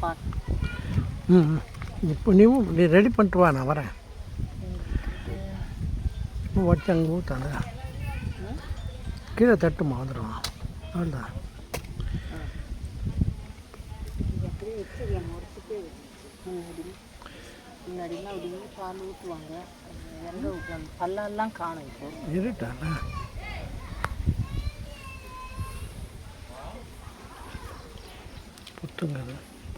பார்க்க. ம். இப்போ நீ நீ ரெடி பண்ணிட்டு வா நான் வரேன். வச்சு அங்கே ஊற்றாங்க கீழே தட்டுமா வந்துடும்? அவ்வளோதான் முன்னாடிலாம் அப்படி பால் ஊற்றுவாங்க எங்கே ஊற்றுவாங்க பல்லெல்லாம் காணும் இப்போ. இருட்டாண்ணா புத்துங்க அது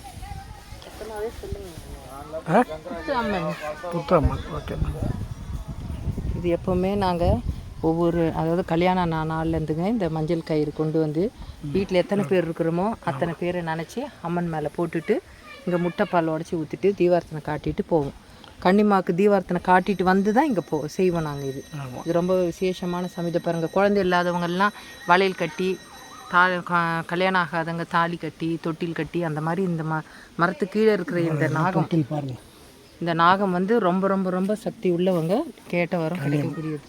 சத்தமாகவே சொல்லுங்க. ஆ? புத்து அம்மன் புத்து அம்மன் ஓகே. இது எப்போவுமே நாங்கள் ஒவ்வொரு அதாவது கல்யாணம் நா- நாள்லேருந்துங்க இந்த மஞ்சள் கயிறு கொண்டு வந்து வீட்டில் எத்தனை பேர் இருக்கிறோமோ அத்தனை பேரை நினச்சி அம்மன் மேலே போட்டுட்டு இங்கே முட்டைப்பால் உடச்சி ஊற்றிட்டு தீவார்த்தனை காட்டிட்டு போவோம். கன்னிமாக்கு தீவார்த்தனை காட்டிட்டு வந்து தான் இங்கே போ செய்வோம் நாங்கள் இது. இது ரொம்ப விசேஷமான சமித பாருங்க. குழந்தை இல்லாதவங்கெல்லாம் வளையல் கட்டி தா கல்யாணம் ஆகாதவங்க தாலி கட்டி தொட்டில் கட்டி அந்த மாதிரி இந்த ம மரத்து கீழே இருக்கிற இந்த நாகம். இந்த நாகம் வந்து ரொம்ப ரொம்ப ரொம்ப சக்தி உள்ளவங்க. கேட்ட வரம் கிடைக்கக்கூடியது.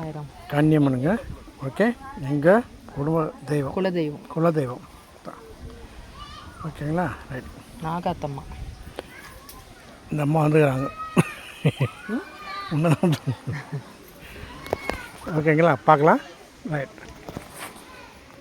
ஆயிரம் கன்னியம்மனுங்க ஓகே. எங்கள் குடும்ப தெய்வம். குலதெய்வம். குலதெய்வம். ஓகேங்களா? ரைட். நாகாத்தம்மா. இந்த அம்மா வந்துக்கிறாங்க. உண்மைதான் ஓகேங்களா? பார்க்கலாம். ரைட்.